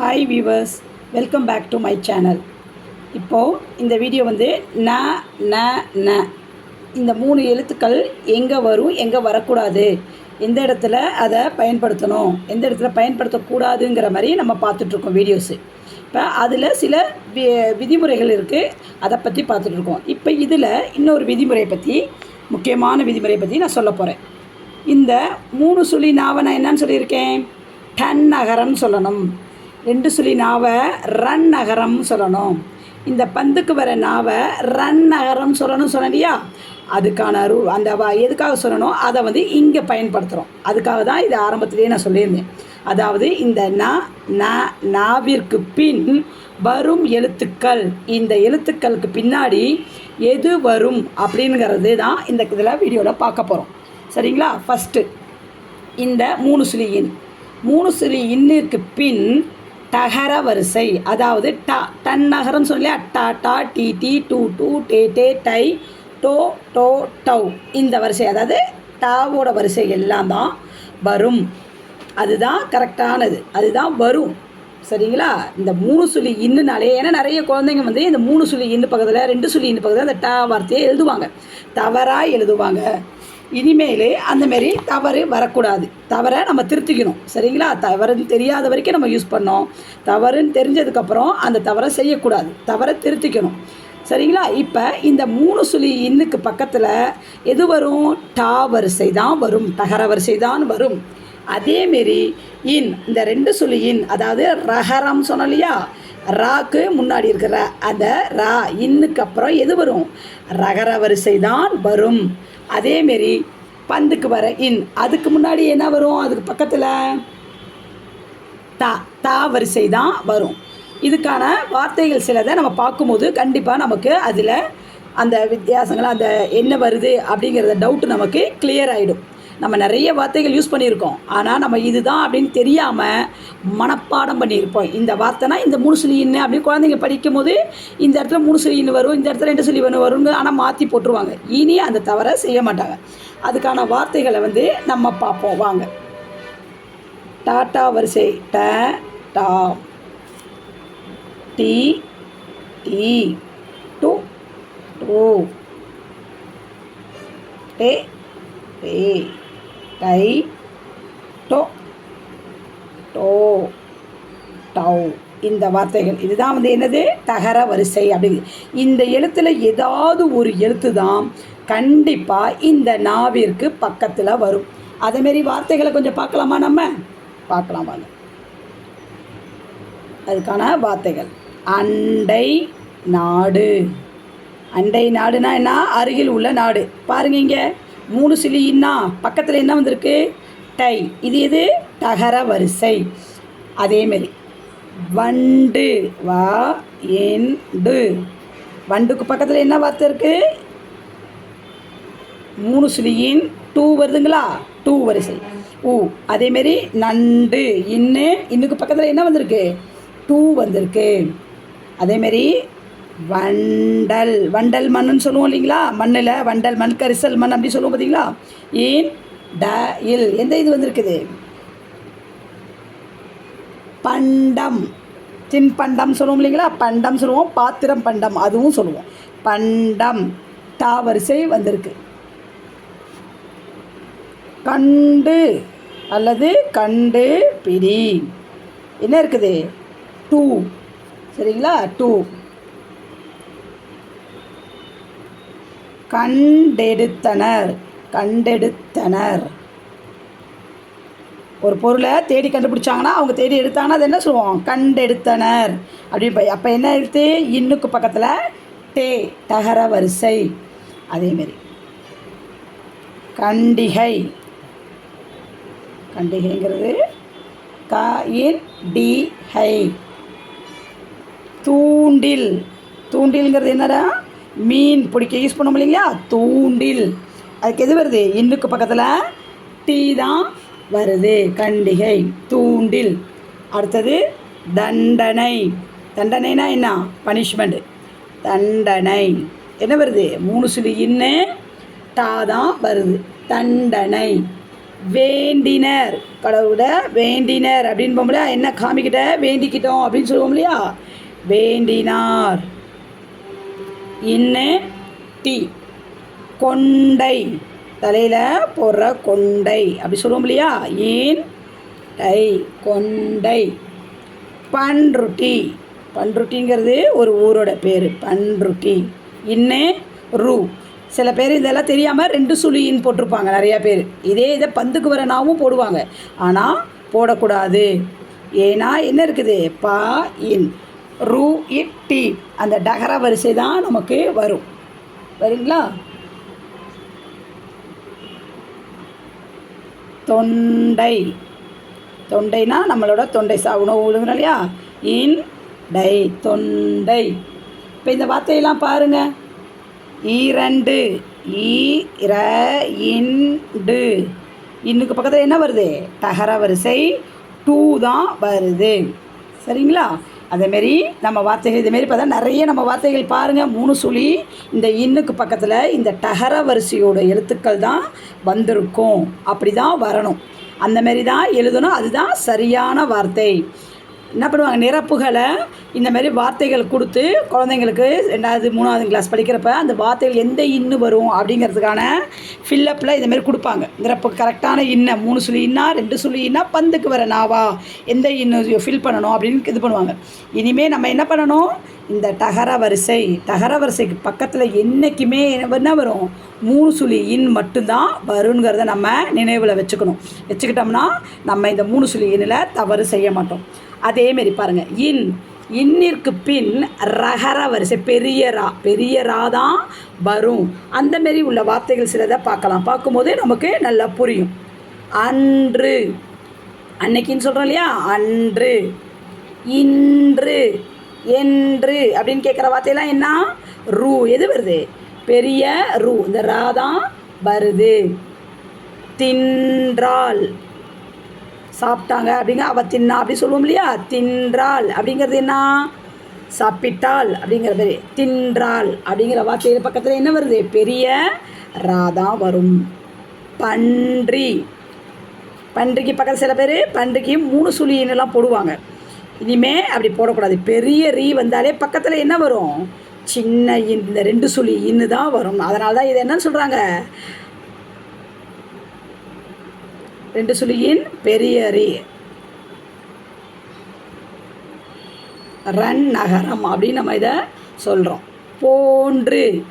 Hi viewers welcome back to my channel இப்போது இந்த video வந்து ந ந ந. இந்த மூணு எழுத்துக்கள் எங்கே வரும் எங்கே வரக்கூடாது? எந்த இடத்துல அதை பயன்படுத்தணும்? எந்த இடத்துல பயன்படுத்தக்கூடாதுங்கிற மாதிரி நம்ம பார்த்துட்ருக்கோம் வீடியோஸு இப்போ அதில் சில வி விதிமுறைகள் இருக்குது அதை பற்றி பார்த்துட்ருக்கோம். இப்போ இதில் இன்னொரு விதிமுறையை பற்றி முக்கியமான விதிமுறையை பற்றி நான் சொல்ல போகிறேன் இந்த மூணு சுழி நாவை நான் என்னன்னு சொல்லியிருக்கேன். டன் நகரம்னு சொல்லணும். ரெண்டு சுழி நாவை ரன் நகரம்னு சொல்லணும். இந்த பந்துக்கு வர நாவை ரன் நகரம் சொல்லணும் சொன்னலையா அதுக்கான ரூ அந்த எதுக்காக சொல்லணும்? அதை வந்து இங்கே பயன்படுத்துகிறோம் அதுக்காக தான் இது ஆரம்பத்திலேயே நான் சொல்லியிருந்தேன். அதாவது இந்த ந நாவிற்கு பின் வரும் எழுத்துக்கள். இந்த எழுத்துக்களுக்கு பின்னாடி எது வரும் அப்படிங்கிறது தான் இந்த இதில் வீடியோவில் பார்க்க போகிறோம் சரிங்களா? ஃபஸ்ட்டு இந்த மூணு சுழி இன் மூணு சுழி இன்னிற்கு பின் டகர வரிசை. அதாவது ட டன் சொல்லி சொல்லலையா டா டா டி டி டூ டூ டே டே டை டோ டோ டவ் இந்த வரிசை அதாவது டாவோட வரிசை எல்லாம் தான் வரும். அதுதான் கரெக்டானது. அதுதான் வரும். சரிங்களா? இந்த மூணு சுழி இன்னுனாலே ஏன்னா நிறைய குழந்தைங்க வந்து இந்த மூணு சுழி இன்னு பக்கத்தில் ரெண்டு சுழி இன்னு பக்கத்தில் அந்த டா வார்த்தையை எழுதுவாங்க. தவறாக எழுதுவாங்க. இனிமேல் அந்தமாரி தவறு வரக்கூடாது. தவறை நம்ம திருத்திக்கணும். சரிங்களா? தவறுன்னு தெரியாத வரைக்கும் நம்ம யூஸ் பண்ணோம். தவறுன்னு தெரிஞ்சதுக்கப்புறம் அந்த தவறை செய்யக்கூடாது. தவறை திருத்திக்கணும். சரிங்களா? இப்போ இந்த மூணு சுழி இன்னுக்கு பக்கத்தில் எது வரும்? டா வரிசை தான் வரும். தகர வரிசை தான் வரும் அதேமாரி இன் இந்த ரெண்டு சுழி இன் அதாவது ரஹரம் சொன்னோம் இல்லையா ராக்கு முன்னாடி இருக்கிற அந்த ரா இன்னுக்கு அப்புறம் எது வரும்? ரகர வரிசை தான் வரும். அதேமாரி பந்துக்கு வர இன். அதுக்கு முன்னாடி என்ன வரும்? அதுக்கு பக்கத்தில் தா தா வரிசை தான் வரும். இதுக்கான வார்த்தைகள் சிலதை நம்ம பார்க்கும்போது கண்டிப்பாக நமக்கு அதில் அந்த வித்தியாசங்கள் அந்த என்ன வருது அப்படிங்கிறத டவுட்டு நமக்கு கிளியர் ஆகிடும் நம்ம நிறைய வார்த்தைகள் யூஸ் பண்ணியிருக்கோம். ஆனால் நம்ம இதுதான் அப்படின்னு தெரியாமல் மனப்பாடம் பண்ணியிருப்போம். இந்த வார்த்தைனா இந்த மூணு சொல்லி இன்னு அப்படின்னு குழந்தைங்க படிக்கும் போது இந்த இடத்துல மூணு சொல்லி இன்னு வரும் இந்த இடத்துல ரெண்டு சொல்லி ஒன்று வரும்னு ஆனால் மாற்றி போட்டுருவாங்க. இனி அந்த தவறை செய்ய மாட்டாங்க. அதுக்கான வார்த்தைகளை வந்து நம்ம பார்ப்போம். வாங்க. டாட்டா வரிசை ட டா டி டி டு டூ டே டே. டை டோ டோ டவ் இந்த வார்த்தைகள். இதுதான் வந்து என்னது? தகர வரிசை அப்படிங்குது இந்த எழுத்தில் ஏதாவது ஒரு எழுத்து தான் கண்டிப்பாக இந்த நாவிற்கு பக்கத்தில் வரும். அதேமாரி வார்த்தைகளை கொஞ்சம் பார்க்கலாமா நம்ம? பார்க்கலாம் வாங்க. அதுக்கான வார்த்தைகள். அண்டை நாடு. அண்டை நாடுனா என்ன? அருகில் உள்ள நாடு. பாருங்க இங்கே. மூணு சிலின்னா பக்கத்தில் என்ன வந்திருக்கு? டை. இது இது தகர வரிசை. அதேமாரி வண்டு. வா எண்டு. வண்டுக்கு பக்கத்தில் என்ன வார்த்தை இருக்குது மூணு சுழியின் டூ வருதுங்களா? டூ வரிசை. ஊ. அதேமாரி நண்டு இன்னு. இன்னுக்கு பக்கத்தில் என்ன வந்திருக்கு? டூ வந்திருக்கு. அதேமாரி வண்டல் வண்டல் மண்ணுன்னு சொல்லுவோம் இல்லைங்களா? மண்ணில் வண்டல் மண் கரிசல் மண் அப்படி சொல்லுவோம் பார்த்தீங்களா ஏன் ட இல். எந்த இது வந்திருக்குது? பண்டம். தின்பண்டம் சொல்லுவோம் இல்லைங்களா? பண்டம் சொல்லுவோம் பாத்திரம் பண்டம் அதுவும் சொல்லுவோம். பண்டம் டா வரிசை வந்திருக்கு. கண்டு அல்லது கண்டு பிடி. என்ன இருக்குது? டூ. சரிங்களா? டூ. கண்டெடுத்தனர். கண்டெடுத்தனர். ஒரு பொருளை தேடி கண்டுபிடிச்சாங்கன்னா அவங்க தேடி எடுத்தாங்கன்னா அது என்ன சொல்லுவோம்? கண்டெடுத்தனர். அப்படின்னு அப்போ என்ன எழுத்து? இன்னுக்கு பக்கத்தில் டே தகர வரிசை. அதேமாரி கண்டிகை. கண்டிகைங்கிறது க இன் டி ஹை. தூண்டில். தூண்டில்ங்கிறது என்னடா? மீன் பிடிக்க யூஸ் பண்ணோம் இல்லைங்களா? தூண்டில். அதுக்கு எது வருது? இன்னுக்கு பக்கத்தில் டீ தான் வருது. கண்டிகை தூண்டில். அடுத்தது தண்டனை. தண்டனைனா என்ன? பனிஷ்மெண்ட் தண்டனை. என்ன வருது? மூணு சுழி இன்னு டா தான் வருது. தண்டனை. வேண்டினர். கடவுட வேண்டினர். அப்படின்னு போகும்போது என்ன காமிக்கிட்ட? வேண்டிக்கிட்டோம் அப்படின்னு சொல்லுவோம் இல்லையா? வேண்டினார். டி. கொண்டை. தலையில் போடுற கொண்டை. அப்படி சொல்லுவோம் இல்லையா? ஏன்? டை. கொண்டை. பன்ருட்டி. பன்ருட்டிங்கிறது ஒரு ஊரோட பேர். பன்ருட்டி. இன்னே ரூ. சில பேர் இதெல்லாம் தெரியாமல் ரெண்டு சுழின்னு போட்டிருப்பாங்க நிறையா பேர். இதே இதை பந்துக்கு வர நாவும் போடுவாங்க. ஆனால் போடக்கூடாது. ஏன்னா என்ன இருக்குது? பா இன். ரூ இட் டி. அந்த டகர வரிசை தான் நமக்கு வரும். சரிங்களா? தொண்டை. தொண்டைனா நம்மளோட தொண்டை சா உணவு விழுங்குறோம் இல்லையா? இன் டை தொண்டை. இப்போ இந்த வார்த்தையெல்லாம் பாருங்கள் இரண்டு ஈ ர இண்டு இன்னுக்கு பக்கத்தில் என்ன வருது? தகர வரிசை டூ தான் வருது. சரிங்களா? அதேமாரி நம்ம வார்த்தைகள் இதேமாரி பார்த்தா நிறைய நம்ம வார்த்தைகள் பாருங்கள் மூணு சுழி இந்த இன்னுக்கு பக்கத்தில் இந்த டகர வரிசையோட எழுத்துக்கள் தான் வந்திருக்கும். அப்படி தான் வரணும். அந்த மாரி தான் எழுதணும். அதுதான் சரியான வார்த்தை. என்ன பண்ணுவாங்க நிரப்புகளை இந்த மாதிரி வார்த்தைகள் கொடுத்து குழந்தைங்களுக்கு ரெண்டாவது மூணாவது கிளாஸ் படிக்கிறப்ப அந்த வார்த்தைகள் எந்த இன்னு வரும் அப்படிங்கிறதுக்கான ஃபில்லப்பில் இந்தமாரி கொடுப்பாங்க. நிரப்பு கரெக்டான இன்ன மூணு சுழி இன்னா ரெண்டு சொல்லி இன்னா பந்துக்கு வர நாவா எந்த இன்னு ஃபில் பண்ணணும் அப்படின்னு இது பண்ணுவாங்க. இனிமேல் நம்ம என்ன பண்ணணும்? இந்த டகர வரிசை டகர வரிசைக்கு பக்கத்தில் என்றைக்குமே என்ன வரும்? மூணு சுழி இன் மட்டும்தான் வருங்கிறத நம்ம நினைவில் வச்சுக்கணும். வச்சுக்கிட்டோம்னா நம்ம இந்த மூணு சுழி இன்னில் தவறு செய்ய மாட்டோம். அதேமாரி பாருங்கள் இன் இன்னிற்கு பின் ரகர வரிசை பெரிய ரா பெரிய ரா தான் வரும். அந்த மாரி உள்ள வார்த்தைகள் சிலதை பார்க்கலாம். பார்க்கும்போது நமக்கு நல்லா புரியும். அன்று. அன்னைக்குன்னு சொல்கிறோம் இல்லையா? அன்று. இன்று. என்று அப்படின்னு கேட்குற வார்த்தையெல்லாம் என்ன? ரூ. எது வருது? பெரிய ரூ. இந்த ரா தான் வருது. தின்றால். சாப்பிட்டாங்க அப்படிங்க. அவள் தின்னா அப்படி சொல்லுவோம் இல்லையா? தின்றாள். அப்படிங்கிறது என்ன? சாப்பிட்டாள் அப்படிங்கிற மாதிரி. தின்றாள் அப்படிங்கிற வார்த்தையில் பக்கத்தில் என்ன வருது? பெரிய ரா தான் வரும். பன்றி. பன்றிக்கு பக்கத்தில் சில பேர் பன்றிக்கு மூணு சுழியினெல்லாம் போடுவாங்க. இனிமே அப்படி போடக்கூடாது. பெரிய ரீ வந்தாலே பக்கத்தில் என்ன வரும்? சின்ன இன் இந்த ரெண்டு சுழி இன்னு தான் வரும். அதனால தான் இது என்னன்னு சொல்கிறாங்க ரெண்டு சுழியின் பெரிய ரன் நகரம் அப்படின்னு நம்ம இதை சொல்கிறோம் போன்று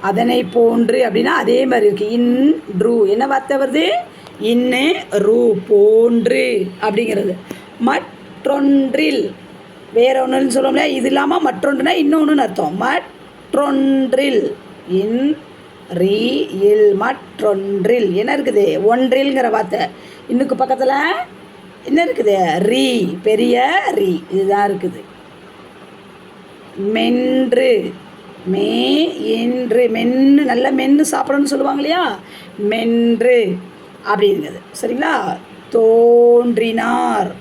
அதனை போன்று அப்படின்னா அதே மாதிரி இருக்குது இன் ட்ரூ என்ன வார்த்தை வருது? இன்னே ரூ போன்று அப்படிங்கிறது. மற்றொன்றில் வேற ஒன்றுன்னு சொல்லுவோம்ல இது இல்லாமல் மற்றொன்றுனா இன்னொன்றுன்னு அர்த்தம். மற்றொன்றில் இன் ரீ இல் மற்றொன்றில். என்ன இருக்குது? ஒன்றில்ங்கிற வார்த்தை. இன்னுக்கு பக்கத்தில்? என்ன இருக்குது? ரீ. பெரிய ரீ. இதுதான் இருக்குது. மென்று. மே என்று மென்று நல்ல மென்று சாப்பிடணும்னு சொல்லுவாங்க இல்லையா? மென்று. அப்படிங்கிறது. சரிங்களா? தோன்றினார்.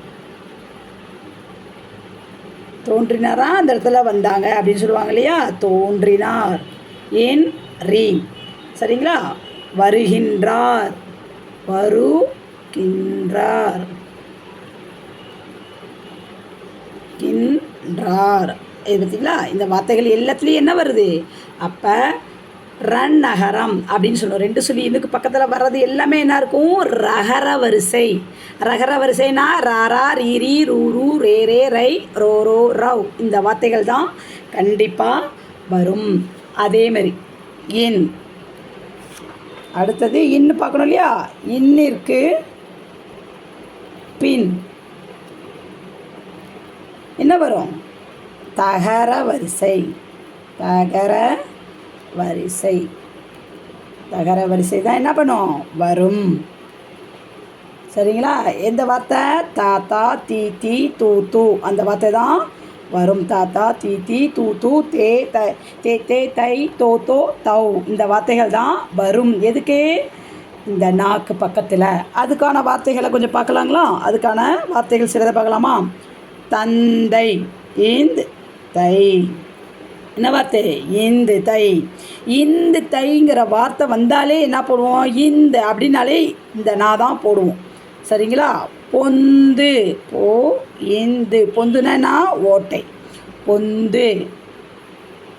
தோன்றினாரா? அந்த இடத்துல வந்தாங்க அப்படின்னு சொல்லுவாங்க இல்லையா? தோன்றினார். இன் ரீ. சரிங்களா? வருகின்றார். வருகின்றார். கின்றார். இது பார்த்தீங்களா? இந்த வார்த்தைகள் எல்லாத்துலேயும் என்ன வருது? அப்போ ரன் நகரம் அப்படின்னு சொல்லுவோம் ரெண்டு சொல்லி இதுக்கு பக்கத்தில் வர்றது எல்லாமே என்ன இருக்கும்? ரகர வரிசை. ரகர வரிசைனா ராரா ரீரி ரூ ரூ ரே ரே ரை ரோ ரோ ரவ் இந்த வார்த்தைகள் தான் கண்டிப்பாக வரும். அதே மாதிரி அடுத்தது இன்னு பார்க்கணும் இல்லையா? இன்னிற்கு பின். என்ன வரும்? தகர வரிசை. தகர வரிசை. தகர வரிசை தான் என்ன பண்ணும்? வரும். சரிங்களா? எந்த வார்த்தை? தாத்தா தீ தீ தூ தூ. அந்த வார்த்தை தான் வரும். தாத்தா தீ தீ தூ தூ தே த தே தே தை தோ தோ தௌ இந்த வார்த்தைகள் தான் வரும். எதுக்கு? இந்த நாக்கு பக்கத்தில். அதுக்கான வார்த்தைகளை கொஞ்சம் பார்க்கலாங்களா? அதுக்கான வார்த்தைகள் சிலதை பார்க்கலாமா? தந்தை இந்து தை. என்ன வார்த்தை? இந்து தை. இந்து தைங்கிற வார்த்தை வந்தாலே என்ன போடுவோம்? இந்த அப்படின்னாலே இந்த நான் தான் போடுவோம். சரிங்களா? பொந்து. போ இந்து. பொந்துனா ஓட்டை. பொந்து.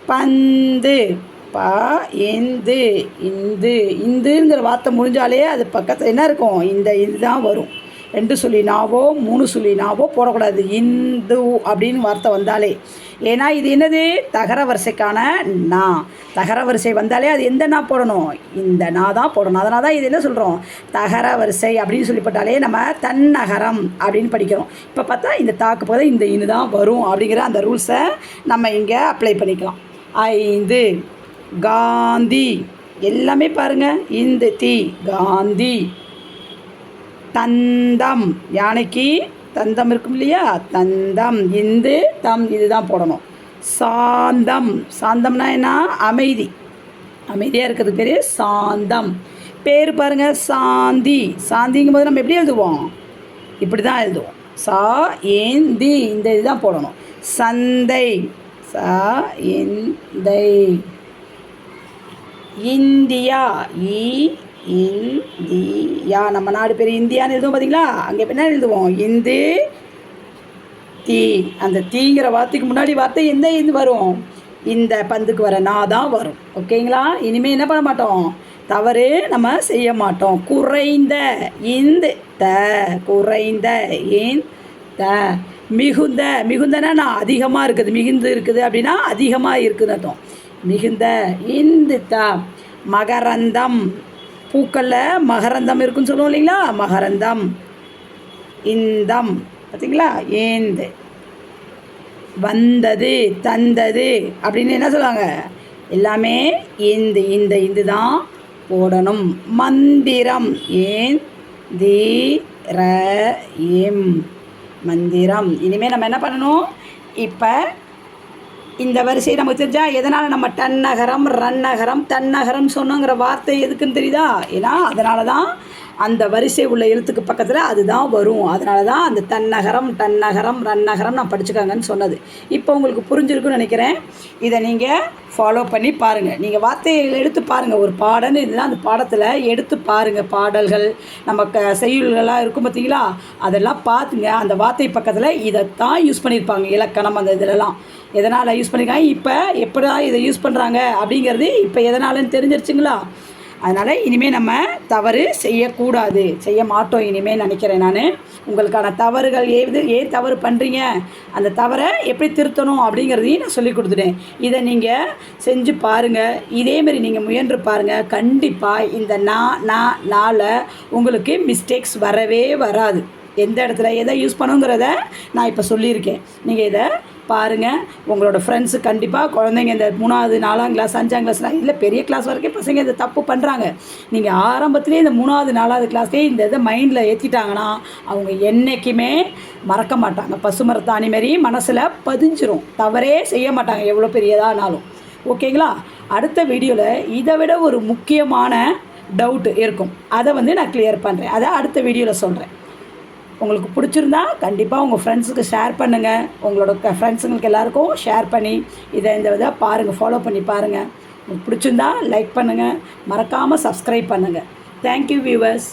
பந்து. பா இந்து. இந்து. இந்துங்கிற வார்த்தை முடிஞ்சாலே அது பக்கத்தில் என்ன இருக்கும்? இந்த இதுதான் வரும். ரெண்டு சொல்லி நாவோ மூணு சொல்லி நாவோ போடக்கூடாது. இந்து அப்படின்னு வார்த்தை வந்தாலே. ஏன்னா இது என்னது? தகர வரிசைக்கான நா. தகர வரிசை வந்தாலே அது எந்த நா போடணும்? இந்த நா தான் போடணும். அதனால தான் இது என்ன சொல்கிறோம் தகர வரிசை அப்படின்னு சொல்லி போட்டாலே நம்ம தன்னகரம் அப்படின்னு படிக்கிறோம். இப்போ பார்த்தா இந்த தாக்கு போத இந்த இன்னு தான் வரும் அப்படிங்கிற அந்த ரூல்ஸை நம்ம இங்கே அப்ளை பண்ணிக்கலாம். ஐந்து. காந்தி. எல்லாமே பாருங்கள் இந்த தீ. காந்தி. தந்தம். யானைக்கு தந்தம் இருக்கும் இல்லையா? தந்தம். இந்து தம். இதுதான் போடணும். சாந்தம். சாந்தம்னா என்ன? அமைதி. அமைதியாக இருக்கிறது பேர் சாந்தம். பேர் பாருங்கள் சாந்தி. சாந்திங்கும் போது நம்ம எப்படி எழுதுவோம்? இப்படி தான் எழுதுவோம். சா ஏந்தி இந்த இதுதான் போடணும். சந்தை. சா இந்தை இந்தியா. இ இந்தியா. நம்ம நாடு பேர் இந்தியான்னு எழுதுவோம் பார்த்தீங்களா அங்கே என்ன எழுதுவோம்? இந்து தீ. அந்த தீங்கிற வார்த்தைக்கு முன்னாடி வார்த்தை எந்த இது வரும்? இந்த பந்துக்கு வர நான் தான் வரும். ஓகேங்களா? இனிமேல் என்ன பண்ண மாட்டோம்? தவறு நம்ம செய்ய மாட்டோம். குறைந்த இந்த த குறைந்த இன் த. மிகுந்த மிகுந்தனா நான் அதிகமாக இருக்குது. மிகுந்து இருக்குது அப்படின்னா அதிகமாக இருக்குதுன்னு அர்த்தம். மிகுந்த இந்து த. மகரந்தம். பூக்களில் மகரந்தம் இருக்குன்னு சொல்லுவோம் இல்லைங்களா? மகரந்தம். இந்தம். பார்த்தீங்களா ஏந்து. வந்தது தந்தது அப்படின்னு என்ன சொல்லுவாங்க? எல்லாமே இந்த இந்த இந்து தான் போடணும். மந்திரம். ஏன் தி ர எம் மந்திரம். இனிமேல் நம்ம என்ன பண்ணணும்? இப்போ இந்த வரிசை நமக்கு தெரிஞ்சா எதனால் நம்ம டன்னகரம் ரன்னகரம் தன்னகரம் சொன்னோங்கிற வார்த்தை எதுக்குன்னு தெரியுதா? ஏன்னா அதனால தான் அந்த வரிசை உள்ள எழுத்துக்கு பக்கத்தில் அதுதான் வரும். அதனால தான் அந்த தன்னகரம் டன்னகரம் ரன்னகரம் நான் படிச்சுக்காங்கன்னு சொன்னது. இப்போ உங்களுக்கு புரிஞ்சிருக்குன்னு நினைக்கிறேன். இதை நீங்கள் ஃபாலோ பண்ணி பாருங்கள் நீங்கள் வார்த்தையை எடுத்து பாருங்கள் ஒரு பாடன்னு இதுதான் அந்த பாடத்தில் எடுத்து பாருங்கள் பாடல்கள் நம்ம க செய்யுள்கள்லாம் இருக்கும் பார்த்தீங்களா? அதெல்லாம் பார்த்துங்க. அந்த வார்த்தை பக்கத்தில் இதைத்தான் யூஸ் பண்ணியிருப்பாங்க. இலக்கணம் அந்த இதிலலாம். எதனால் யூஸ் பண்ணியிருக்காங்க இப்போ எப்படா இதை யூஸ் பண்ணுறாங்க அப்படிங்கிறது இப்போ எதனாலன்னு தெரிஞ்சிருச்சுங்களா? அதனால் இனிமேல் நம்ம தவறு செய்யக்கூடாது. செய்ய மாட்டோம் இனிமேல் நினைக்கிறேன் நான். உங்களுக்கான தவறுகள் ஏது ஏன் தவறு பண்ணுறீங்க அந்த தவறை எப்படி திருத்தணும் அப்படிங்கிறதையும் நான் சொல்லி கொடுத்துட்டேன். இதை நீங்கள் செஞ்சு பாருங்கள் இதேமாரி நீங்கள் முயன்று பாருங்கள் கண்டிப்பாக இந்த நா நா நாளில் உங்களுக்கு மிஸ்டேக்ஸ் வரவே வராது. எந்த இடத்துல எதை யூஸ் பண்ணுங்கிறத நான் இப்போ சொல்லியிருக்கேன். நீங்கள் இதை பாருங்கள் உங்களோட ஃப்ரெண்ட்ஸு கண்டிப்பாக குழந்தைங்க இந்த மூணாவது நாலாம் கிளாஸ் அஞ்சாம் கிளாஸ்லாம் இல்லை பெரிய கிளாஸ் வரைக்கும் பசங்க இந்த தப்பு பண்ணுறாங்க நீங்கள் ஆரம்பத்துலேயே இந்த மூணாவது நாலாவது கிளாஸ்லேயே இந்த இதை மைண்டில் ஏற்றிட்டாங்கன்னா அவங்க என்றைக்குமே மறக்க மாட்டாங்க. பசுமரத்தாணி மாரி மனசில் பதிஞ்சிரும். தவறே செய்ய மாட்டாங்க எவ்வளோ பெரியதானாலும் ஓகேங்களா அடுத்த வீடியோவில் இதை விட ஒரு முக்கியமான டவுட் இருக்கும். அதை வந்து நான் கிளியர் பண்ணுறேன் அதை அடுத்த வீடியோவில் சொல்கிறேன் உங்களுக்கு பிடிச்சிருந்தா கண்டிப்பாக உங்கள் ஃப்ரெண்ட்ஸுக்கு ஷேர் பண்ணுங்கள் உங்களோட க ஃப்ரெண்ட்ஸுங்களுக்கு எல்லாருக்கும் ஷேர் பண்ணி இதை இந்த இதை பாருங்கள் ஃபாலோ பண்ணி பாருங்கள் உங்களுக்கு பிடிச்சிருந்தா லைக் பண்ணுங்கள் மறக்காமல் சப்ஸ்கிரைப் பண்ணுங்கள் தேங்க்யூ வியூவர்ஸ்